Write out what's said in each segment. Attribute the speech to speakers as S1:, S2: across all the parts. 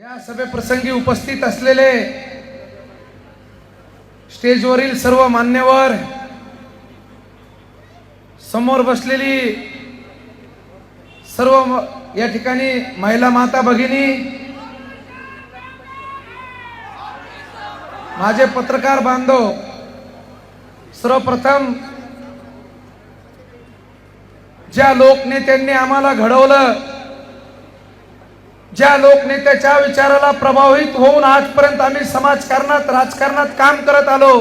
S1: या सभेप्रसंगी उपस्थित असलेले स्टेजवरील सर्व मान्यवर समोर बसलेली सर्व या ठिकाणी महिला माता भगिनी माझे पत्रकार बांधव सर्वप्रथम ज्या लोकनेत्यांनी आम्हाला घडवलं ज्या लोकनेत्याच्या विचाराला प्रभावित होऊन आजपर्यंत आम्ही समाजकारणात राजकारणात काम करत आलो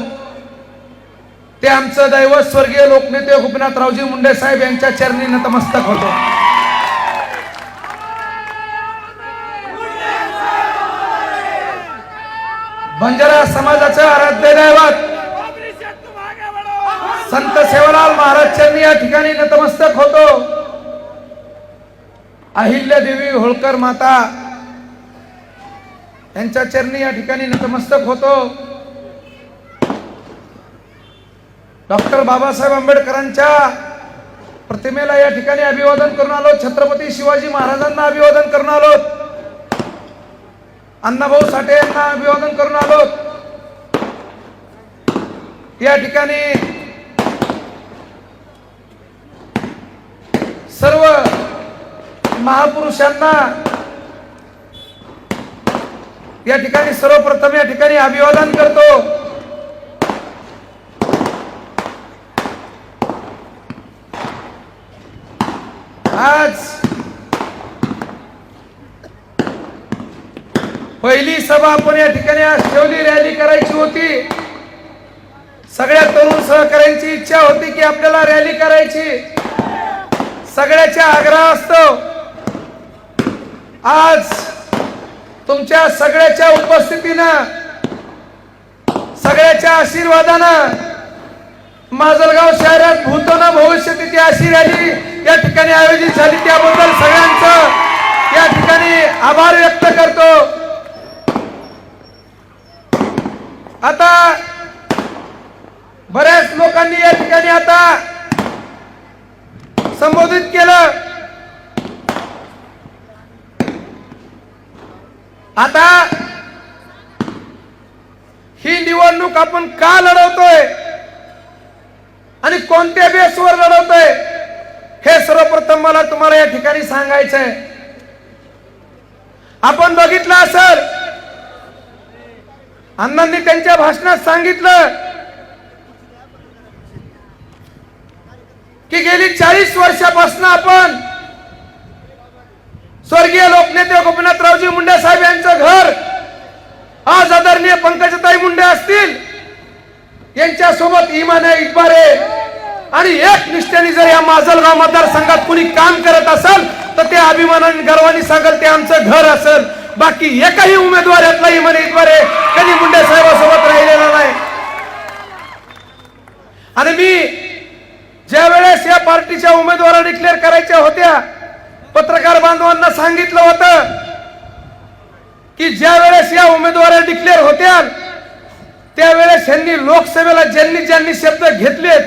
S1: ते आमचं दैवत स्वर्गीय लोकनेते गोपीनाथरावजी मुंडे साहेब यांच्या चरणी नतमस्तक होतो. बंजारा समाजाचं आराध्य दैवत संत सेवालाल महाराज चरणी या ठिकाणी नतमस्तक होतो. अहिल्या देवी होळकर माता. यांच्या चरणी या ठिकाणी नतमस्तक होतो. डॉक्टर बाबासाहेब आंबेडकरांच्या प्रतिमेला या ठिकाणी अभिवादन करून आलो. छत्रपती शिवाजी महाराजांना अभिवादन करून आलो. अण्णाभाऊ साठे यांना अभिवादन करून आलो. या ठिकाणी सर्व महापुरुषांना या ठिकाणी सर्वप्रथम या ठिकाणी अभिवादन करतो. आज पहिली सभा आपण या ठिकाणी आज ठेवली रॅली करायची होती. सगळ्या तरुण सहकाऱ्यांची इच्छा होती की आपल्याला रॅली करायची. सगळ्याच्या आग्रह असतो आज तुमच्या सगळ्याच्या उपस्थितीनं सगळ्याच्या आशीर्वादानं माजलगाव शहरात भूतोना भविष्यती अशी रॅली या ठिकाणी आयोजित झाली. त्याबद्दल सगळ्यांचं या ठिकाणी आभार व्यक्त करतो. आता बऱ्याच लोकांनी या ठिकाणी आता संबोधित केलं. आता ही निवडणूक आपण का लढवतोय? आणि कोणत्या बेसवर लढवतोय? हे सर्वप्रथम मला तुम्हाला या ठिकाणी सांगायचंय. आपण बघितलं असेल अण्णांनी त्यांच्या भाषणात सांगितलं की गेली चाळीस वर्षापासून आपण स्वर्गीय लोकनेते गोपीनाथरावजी मुंडे साहेब यांचं घर आज आदरणीय पंकजताई मुंडे असतील यांच्या सोबत इमाने इतबारे आणि एक निष्ठेने जर या माजलगाव मतदारसंघात कुणी काम करत असेल तर ते अभिमानाने गर्वाने सांगेल ते आमचं घर असेल. बाकी एकही उमेदवार यातला इमाने इतबारे कधी मुंडे साहेबांसोबत राहिलेला नाही. आणि मी ज्या वेळेस या पार्टीच्या उमेदवारा डिक्लेअर करायच्या होत्या पत्रकार बांधवांना सांगितलं होतं की ज्या वेळेस या उमेदवार डिक्लेअर होत्या त्यावेळेस यांनी लोकसभेला ज्यांनी ज्यांनी शब्द घेतलेत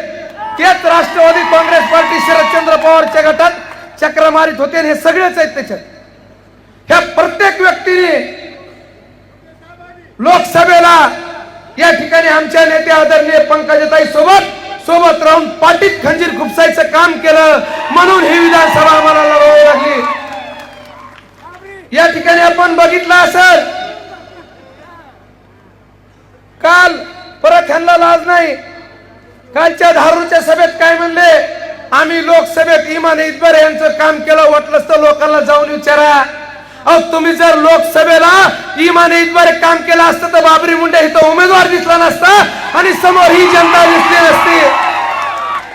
S1: तेच राष्ट्रवादी काँग्रेस पार्टी शरदचंद्र पवारच्या गटात चक्र मारित होते आणि हे सगळेच आहेत त्याच्यात. ह्या प्रत्येक व्यक्तीने लोकसभेला या ठिकाणी आमच्या नेते आदरणीय पंकजताई सोबत सोबत राहून पाठीत खंजीर खुपसायचं काम केलं म्हणून ही विधानसभा आम्हाला या ठिकाणी आपण बघितलं असेल. काल परत ह्यांना लाज नाही. कालच्या धारूच्या सभेत काय म्हणले? आम्ही लोकसभेत इमान इतबर यांचं काम केलं वाटलंच तर लोकांना जाऊन विचारा. अहो तुम्ही जर लोकसभेला इमान इतबर काम केलं असतं तर बाबरी मुंडे इथं उमेदवार दिसला नसता आणि समोर ही जनता दिसली नसती.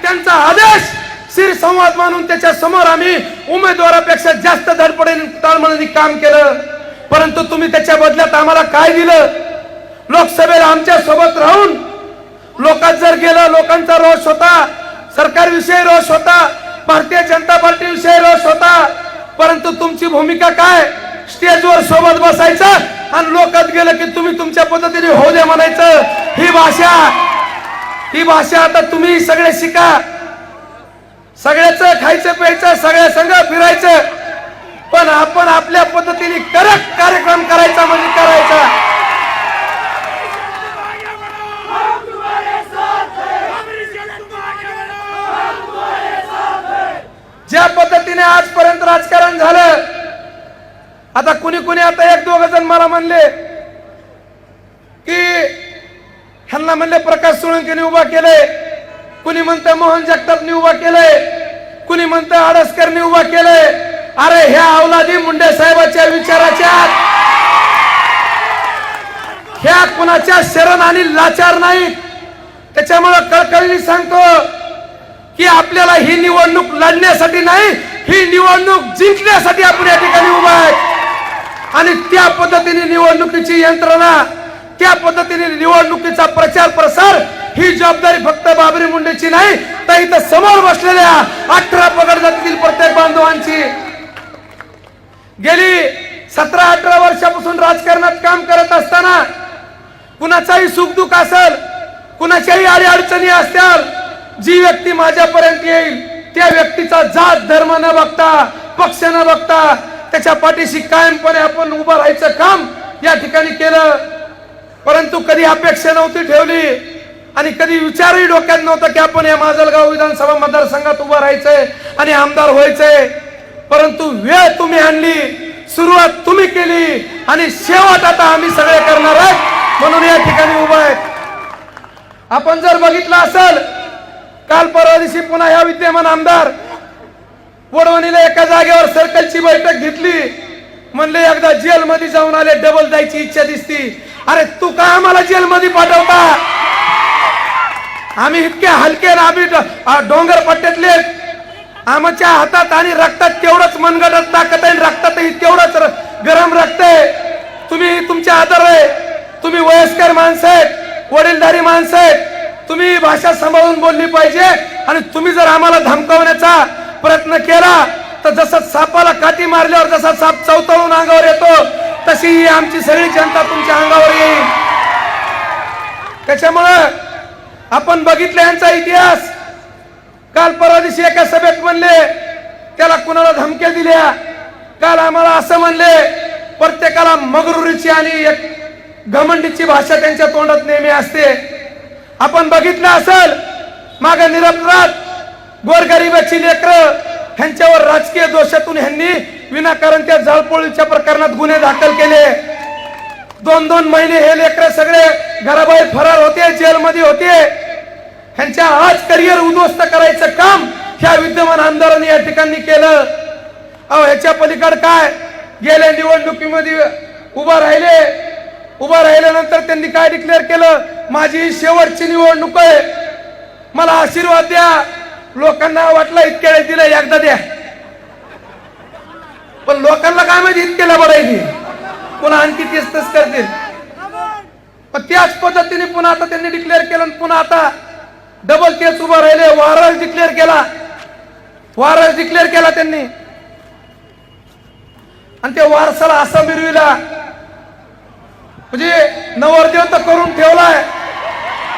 S1: त्यांचा आदेश शिर संवाद मानून त्याच्यासमोर आम्ही उमेदवारापेक्षा जास्त धडपडीने ताळमळीने काम केलं. परंतु तुम्ही त्याच्या बदल्यात आम्हाला काय दिलं? लोकसभेला आमच्यासोबत राहून लोकात जर गेलं लोकांचा रोष होता सरकारविषयी रोष होता भारतीय जनता पार्टीविषयी रोष होता परंतु तुमची भूमिका काय? स्टेजवर सोबत बसायचं आणि लोकात गेलं की तुम्ही तुमच्या पद्धतीने होऊ दे म्हणायचं. ही भाषा ही भाषा आता तुम्ही सगळे शिका. सगळ्याचं खायचं प्यायचं सगळ्या संघ फिरायचं. पण आपण आपल्या पद्धतीने कडक कार्यक्रम करायचा म्हणजे करायचा. ज्या पद्धतीने आजपर्यंत राजकारण झालं आता कुणी कुणी आता एक दोघ जण मला म्हणले की ह्यांना म्हणले प्रकाश सोळंकीने उभा केले कुणी म्हणतं मोहन जगतापनी उभा केलंय? कुणी म्हणतं आडसकरनी उभा केलंय? अरे ह्या अवलादी मुंडे साहेबाच्या विचाराच्या ह्या कुणाच्या शरण आणि लाचार नाहीत. त्याच्यामुळं कळकळीने सांगतो की आपल्याला ही निवडणूक लढण्यासाठी नाही ही निवडणूक जिंकण्यासाठी आपण या ठिकाणी उभा आहे. आणि त्या पद्धतीने निवडणुकीची यंत्रणा त्या पद्धतीने निवडणुकीचा प्रचार प्रसार ही जबाबदारी फक्त बाबरी मुंडेची नाही तर इथं समोर बसलेल्या अठरा पगड जातील प्रत्येक बांधवांची. गेली सतरा अठरा वर्षापासून राजकारणात काम करत असताना कुणाचाही सुखदुःख असेल कुणाच्याही अडी अडचणी असतील जी व्यक्ती माझ्यापर्यंत येईल त्या व्यक्तीचा जात धर्म न बघता पक्ष न बघता त्याच्या पाठीशी कायमपणे आपण उभं राहायचं काम या ठिकाणी केलं. परंतु कधी अपेक्षा नव्हती ठेवली. आणि कधी विचारही डोक्यात नव्हता की आपण या माजलगाव विधानसभा मतदारसंघात उभं राहायचंय आणि आमदार व्हायचंय. परंतु वेळ तुम्ही आणली सुरुवात तुम्ही केली आणि शेवट आता आम्ही सगळे करणार आहेत. म्हणून या ठिकाणी उभं आहे आपण जर बघितलं असेल काल परवा दिवशी पुन्हा या विद्यमान आमदार वडवणीला एका जागेवर सर्कलची बैठक घेतली. म्हणले एकदा जेल मध्ये जाऊन आले डबल जायची इच्छा दिसती. अरे तू का आम्हाला जेलमध्ये पाठवता? आम्ही इतके हलके ना आम्ही डोंगर पट्ट्यातले. आमच्या हातात आणि रक्तात तेवढंच मनगटात ताकद आहे आणि रक्तातही तेवढंच गरम रक्त आहे. तुम्ही तुमचे आदर आहे. तुम्ही वयस्कर माणसं आहेत वडीलधारी माणसं आहेत. तुम्ही भाषा सांभाळून बोलली पाहिजे आणि तुम्ही जर आम्हाला धमकावण्याचा प्रयत्न केला तर जसं सापाला काठी मारल्यावर जसा साप चवतळून अंगावर येतो तशी आमची सगळी जनता तुमच्या अंगावर येईल. त्याच्यामुळं आपण बघितलं यांचा इतिहास. काल परवा दिवशी एका सभेत म्हणले त्याला कुणाला धमक्या दिल्या? काल आम्हाला असं म्हणले प्रत्येकाला मगरुरीची आणि एक घमंडीची भाषा त्यांच्या तोंडात नेहमी असते. आपण बघितलं असेल माग निरपराध गोरगरिबाची लेकर ह्यांच्यावर राजकीय दोषातून ह्यांनी विनाकारण त्या जाळपोळीच्या प्रकरणात गुन्हे दाखल केले. दोन दोन महिने हे लेकर सगळे घराबाहेर फरार होते जेलमध्ये होते. ह्यांच्या आज करिअर उद्ध्वस्त करायचं काम ह्या विद्यमान आमदारांनी या ठिकाणी केलं. अहो ह्याच्या पलीकड काय? गेल्या निवडणुकीमध्ये उभा राहिले. उभा राहिल्यानंतर त्यांनी काय डिक्लेअर केलं? माझी शेवटची निवडणूक आहे. मला आशीर्वाद द्या. लोकांना वाटलं इतक्या वेळेस दिलं एकदा द्या. पण लोकांना काय माहिती इतक्याला बडायची पुन्हा आणखी तेच तस करतील. पण त्याच पद्धतीने पुन्हा आता त्यांनी डिक्लेअर केलं पुन्हा आता डबल तेच उभं राहिले. वारस डिक्लेअर केला. वारस डिक्लेअर केला त्यांनी. आणि ते वारसाला असा मिरविला. म्हणजे नवरदेव तर करून ठेवलाय.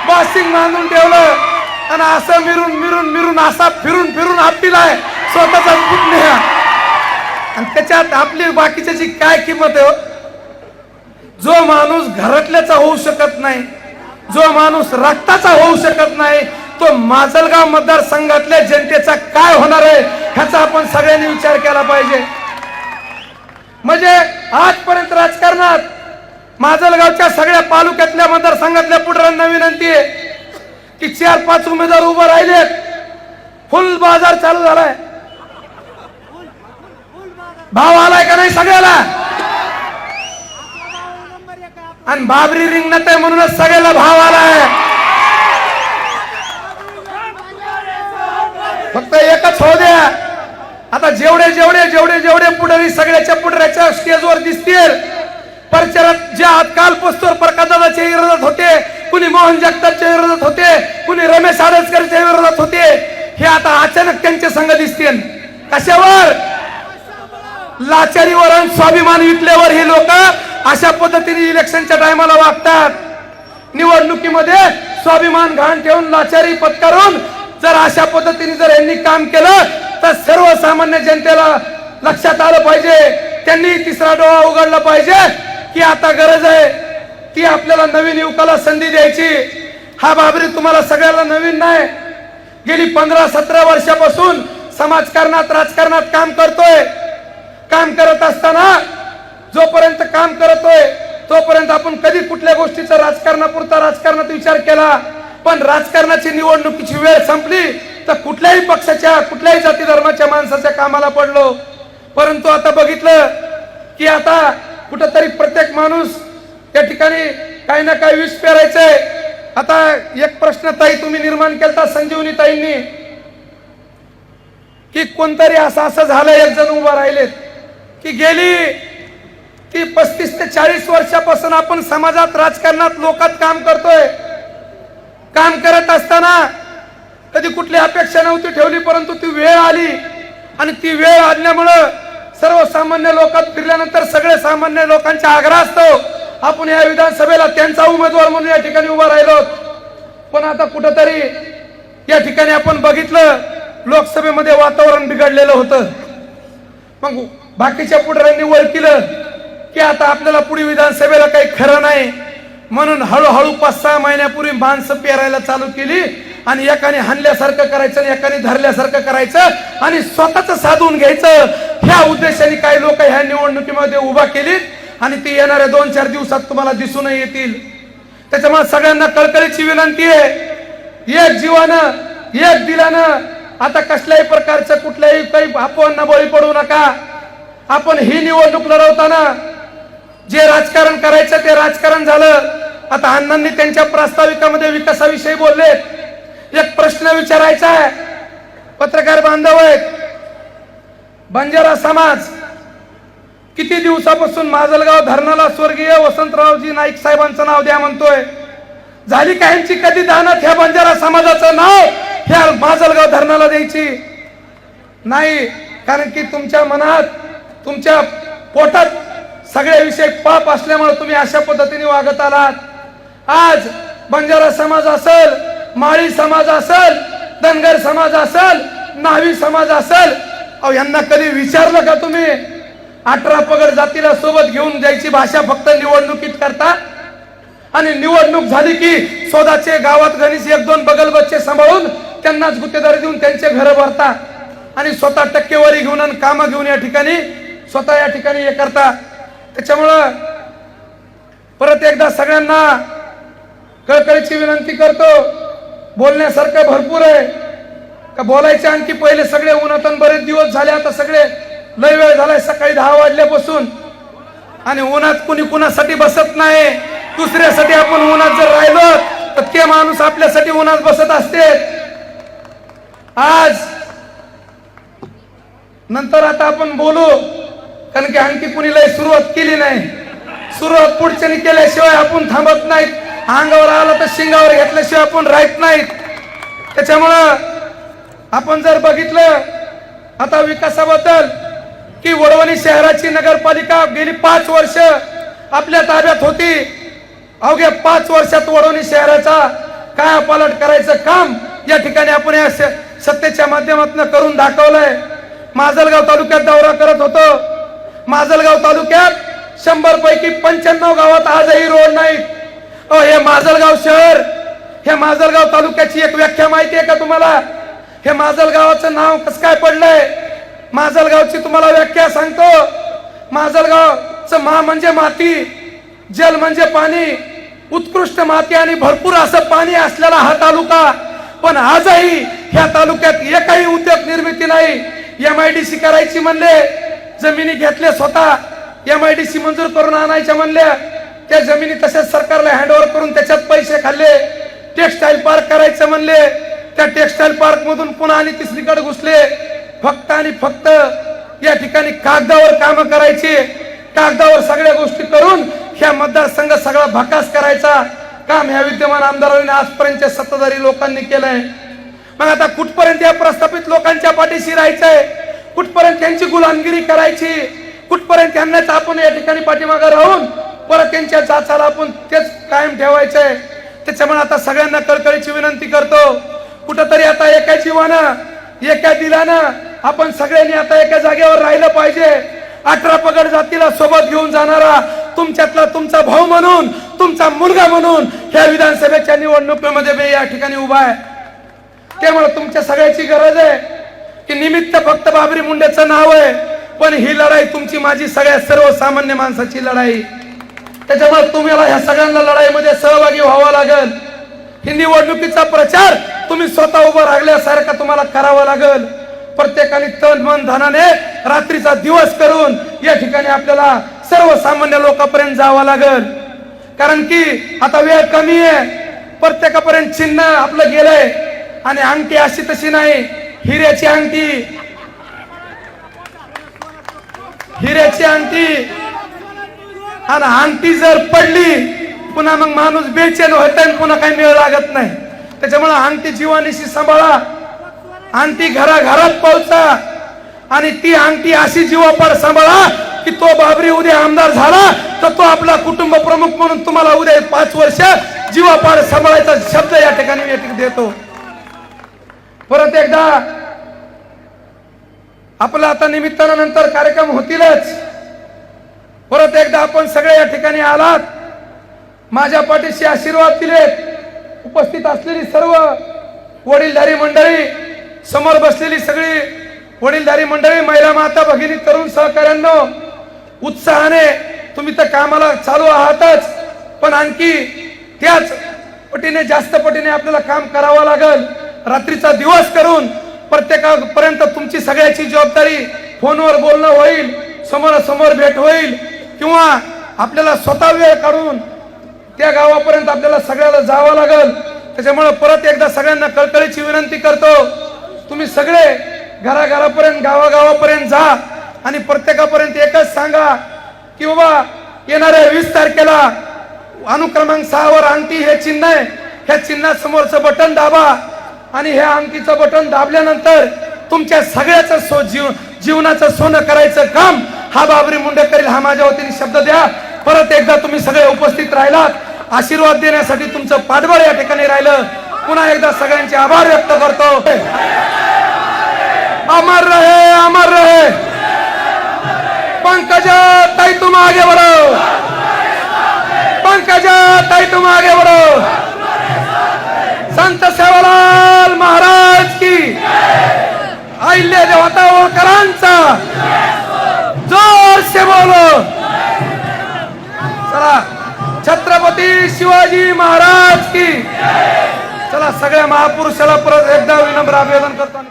S1: बासिंग बांधून ठेवलं. आणि असं मिरून मिरून मिरून असा फिरून फिरून आपलाय स्वतःचा पुतण्या आणि त्याच्यात आपली बाकीच्याची काय किंमत आहे हो? जो माणूस घरातल्याचा होऊ शकत नाही जो माणूस रक्ताचा होऊ शकत नाही तो माजलगाव मतदारसंघातल्या जनतेचा काय होणार आहे ह्याचा आपण सगळ्यांनी विचार केला पाहिजे. म्हणजे आजपर्यंत राजकारणात माजलगावच्या सगळ्या तालुक्यातल्या मतदारसंघातल्या पुढाऱ्यांना विनंती आहे की चार पाच उमेदवार उभं राहिलेत. फुल बाजार चालू झालाय. भाव आलाय का नाही सगळ्याला? आणि बाबरी रिंगणात आहे म्हणूनच सगळ्याला भाव आलाय. फक्त एकच हो द्या. आता जेवढे जेवढे जेवढे जेवढे पुढारी सगळ्याच्या पुढऱ्याच्या स्टेजवर दिसतील परचरात जे आजकाल पोस्टर प्रकाशदादाच्या विरोधात होते कुणी मोहन जगतापच्या विरोधात होते कुणी रमेश आडसकरच्या विरोधात होते हे आता अचानक त्यांचे संघ दिसतील. कशावर? लाचारीवर आणि स्वाभिमान विकल्यावर हे लोक अशा पद्धतीने इलेक्शनच्या टायमाला वागतात. निवडणुकीमध्ये स्वाभिमान घाण ठेवून लाचारी पत्करून जर अशा पद्धतीने जर यांनी काम केलं तर सर्वसामान्य जनतेला लक्षात आलं पाहिजे. त्यांनी तिसरा डोळा उघडला पाहिजे की आता गरज आहे ती आपल्याला नवीन युवकाला संधी द्यायची. हा बाबरी तुम्हाला सगळ्याला नवीन नाही. गेली पंधरा सतरा वर्षापासून समाजकारणात राजकारणात काम करतोय. काम करत असताना जोपर्यंत काम करतोय तोपर्यंत आपण कधी कुठल्या गोष्टीचा राजकारणापुरता राजकारणात विचार केला पण राजकारणाची निवडणुकीची वेळ संपली तर कुठल्याही पक्षाच्या कुठल्याही जाती धर्माच्या माणसाच्या कामाला पडलो. परंतु आता बघितलं की आता कुठंतरी प्रत्येक माणूस त्या ठिकाणी काही ना काही विष पेरायचंय. आता एक प्रश्न ताई तुम्ही निर्माण केलता संजीवनी ताईंनी की कोणतरी असं असं झालं एक जण उभा राहिलेत की गेली ती पस्तीस ते चाळीस वर्षापासून आपण समाजात राजकारणात लोकात काम करतोय. काम करत असताना कधी कुठली अपेक्षा नव्हती ठेवली परंतु ती वेळ आली. आणि ती वेळ आल्यामुळं सर्वसामान्य लोकात फिरल्यानंतर सगळे सामान्य लोकांचा आग्रह असतो आपण या विधानसभेला त्यांचा उमेदवार म्हणून या ठिकाणी उभा राहिलो पण आता कुठंतरी या ठिकाणी आपण बघितलं लोकसभेमध्ये वातावरण बिघडलेलं होतं. मग बाकीच्या पुढाऱ्यांनी ओळखिलं. की आता आपल्याला पुढे विधानसभेला काही खरं नाही. म्हणून हळूहळू पाच सहा महिन्यापूर्वी माणसं पेरायला चालू केली आणि एकाने हाणल्यासारखं करायचं आणि एकाने धरल्यासारखं करायचं आणि स्वतःच साधून घ्यायचं. ह्या उद्देशाने काही लोक ह्या निवडणुकीमध्ये उभा केली आणि ती येणाऱ्या दोन चार दिवसात तुम्हाला दिसून येतील. त्याच्यामुळे सगळ्यांना कळकळीची विनंती आहे. एक जीवानं एक दिलानं. आता कसल्याही प्रकारचं कुठल्याही काही आपण बळी पडू नका. आपण ही निवडणूक लढवताना जे राजकारण करायचं ते राजकारण झालं. आता अण्णांनी त्यांच्या प्रास्ताविकामध्ये विकासाविषयी बोलले एक प्रश्न विचारायचा आहे. पत्रकार बांधव आहेत. बंजारा समाज किती दिवसापासून माजलगाव धरणाला स्वर्गीय वसंतरावजी नाईक साहेबांचं नाव द्या म्हणतोय. झाली काहींची कधी दानत ह्या बंजारा समाजाचं नाव? ह्या माजलगाव धरणाला द्यायची. नाही कारण की तुमच्या मनात तुमच्या पोटात सगळ्या विषय पाप असल्यामुळे तुम्ही अशा पद्धतीने वागत आलात. आज बंजारा समाज असेल माळी समाज असेल धनगर समाज असेल नावी समाज असेल अहो यांना कधी विचारलं का तुम्ही? अठरा पगड जातीला सोबत घेऊन जायची भाषा फक्त निवडणुकीत करता? आणि निवडणूक झाली की स्वतःचे गावात गणेश एक दोन बगल बच्चे सांभाळून त्यांनाच गुत्तेदारी देऊन त्यांचे घर भरता. आणि स्वतः टक्केवारी घेऊन आणि कामं घेऊन या ठिकाणी स्वतः या ठिकाणी हे करता. त्याच्यामुळं परत एकदा सगळ्यांना कळकळीची विनंती करतो. बोलण्यासारखं भरपूर आहे. का बोलायचे आणखी पहिले सगळे उन्हातून बरेच दिवस झाले आता सगळे लय वेळ झालाय सकाळी दहा वाजल्यापासून. आणि उन्हात कुणी कुणासाठी बसत नाही. दुसऱ्यासाठी आपण उन्हात जर राहिलो तर ते माणूस आपल्यासाठी उन्हात बसत असते. आज नंतर आता आपण बोलू. कारण की आणखी कुणी लय सुरुवात केली नाही. सुरुवात पुढच्यानी केल्याशिवाय आपण थांबत नाहीत. अंगावर आलं तर शिंगावर घेतल्याशिवाय आपण राहत नाहीत. त्याच्यामुळं आपण जर बघितलं आता विकासाबद्दल की वडवणी शहराची नगरपालिका गेली पाच वर्ष आपल्या ताब्यात होती. अवघ्या पाच वर्षात वडवणी शहराचा काय पालट करायचं काम या ठिकाणी आपण या स- सत्तेच्या माध्यमातून करून दाखवलंय. माजलगाव तालुक्यात दौरा करत होतो. माजलगाव तालुक्यात शंभर पैकी पंच्याण्णव गावात आजही रोड नाहीत. अ हे माजलगाव शहर हे माजलगाव तालुक्याची एक व्याख्या माहिती आहे का तुम्हाला? हे माजलगावाचं नाव कसं काय पडलंय? माजलगावची तुम्हाला व्याख्या सांगतो. माजलगावचं मा म्हणजे माती जल म्हणजे पाणी उत्कृष्ट माती आणि भरपूर असं पाणी असलेला हा तालुका. पण आजही ह्या तालुक्यात एकही उद्योग निर्मिती नाही. एम आय डी सी करायची म्हणले जमिनी घेतल्या स्वतः. एम आय डी सी मंजूर करून आणायच्या म्हणल्या. त्या जमिनी तशाच सरकारला हँडओव्हर करून त्याच्यात पैसे खाल्ले. टेक्सटाईल पार्क करायचं म्हणले. त्या टेक्सटाईल पार्क मधून पुन्हा आणि तिसरीकडे घुसले. फक्त आणि फक्त या ठिकाणी कागदावर काम करायची. कागदावर सगळ्या गोष्टी करून ह्या मतदारसंघ सगळा भकास करायचा. काम ह्या विद्यमान आमदारांनी आजपर्यंत सत्ताधारी लोकांनी केलंय. मग आता कुठपर्यंत या प्रस्थापित लोकांच्या पाठीशी राहायचंय? कुठपर्यंत त्यांची गुलामगिरी करायची? कुठपर्यंत त्यांनाच आपण या ठिकाणी पाठीमागे राहून परत त्यांच्या जाचाला आपण तेच कायम ठेवायचंय? त्याच्यामुळे आता सगळ्यांना कळकळीची विनंती करतो. कुठंतरी आता एका जीवानं एका दिलानं आपण सगळ्यांनी आता एका जागेवर राहिलं पाहिजे. अठरा पगड जातीला सोबत घेऊन जाणारा तुमच्यातला तुमचा भाऊ म्हणून तुमचा मुलगा म्हणून ह्या विधानसभेच्या निवडणुकीमध्ये मी या ठिकाणी उभा आहे. त्यामुळे तुमच्या सगळ्याची गरज आहे. की निमित्त फक्त बाबरी मुंडेचं नाव आहे पण ही लढाई तुमची माझी सगळ्या सर्वसामान्य माणसाची लढाई. त्याच्यामुळे तुम्हाला ह्या सगळ्यांना लढाईमध्ये सहभागी व्हावं लागेल. ही निवडणुकीचा प्रचार तुम्ही स्वतः उभं राहिल्यासारखा तुम्हाला करावा लागेल. प्रत्येकाने तन मन धनाने रात्रीचा दिवस करून या ठिकाणी आपल्याला सर्वसामान्य लोकांपर्यंत जावं लागेल. कारण की आता वेळ कमी आहे. प्रत्येकापर्यंत चिन्ह आपलं गेलंय. आणि अंगठी अशी तशी नाही. हिऱ्याची अंगठी. हिऱ्याची अंगठी. आणि अंगठी जर पडली पुन्हा मग माणूस बेचैन होत आणि पुन्हा काही मेळ लागत नाही. त्याच्यामुळे अंगठी जीवानीशी सांभाळा. अंगठी घराघरात पोहोचा. आणि ती अंगठी अशी जीवापार सांभाळा की तो बाबरी उद्या आमदार झाला तर तो आपला कुटुंब प्रमुख म्हणून तुम्हाला उद्या पाच वर्ष जीवापाड सांभाळायचा शब्द या ठिकाणी देतो. परत एकदा आपला आता निमित्तानंतर कार्यक्रम होतीलच. परत एकदा आपण सगळे या ठिकाणी आलात. माझ्या पाठीशी आशीर्वाद दिलेत. उपस्थित असलेली सर्व वडीलधारी मंडळी समोर बसलेली सगळी वडीलधारी मंडळी महिला माता भगिनी तरुण सहकाऱ्यांनो उत्साहाने तुम्ही तर कामाला चालू आहातच पण आणखी त्याच पटीने जास्त पटीने आपल्याला काम करावं लागेल. रात्रीचा दिवस करून प्रत्येकापर्यंत तुमची सगळ्याची जबाबदारी फोनवर बोलणं होईल समोरासमोर भेट होईल किंवा आपल्याला स्वतः वेळ काढून त्या गावापर्यंत आपल्याला सगळ्याला जावं लागेल. त्याच्यामुळे परत एकदा सगळ्यांना कळकळीची विनंती करतो. तुम्ही सगळे घराघरापर्यंत गावागावापर्यंत जा आणि प्रत्येकापर्यंत एकच सांगा की बाबा येणाऱ्या वीस तारखेला अनुक्रमांक सहावर अंगठी हे चिन्ह आहे. ह्या चिन्हासमोरचं बटन दाबा. आणि ह्या अंकीचं बटन दाबल्यानंतर तुमच्या सगळ्याच सो जीव जीवनाचं सोनं करायचं काम हा बाबरी मुंडे करील हा माझ्या वतीने शब्द द्या. परत एकदा तुम्ही सगळे उपस्थित राहिलात. आशीर्वाद देण्यासाठी तुमचं पाठबळ या ठिकाणी राहिलं. पुन्हा एकदा सगळ्यांचे आभार व्यक्त करतो. अमर रहे अमर रहे. पंकजा ताई तुम आगे बढ़ो पंकजा ताई तुम आगे बढ़ो संत सेवालाल महाराज की. अहिल्या देवता होळकरांचा जोर से बोलो. चला छत्रपती शिवाजी महाराज की. चला सगळ्या महापुरुषाला परत एकदा विनम्र अभिवादन करतो आणि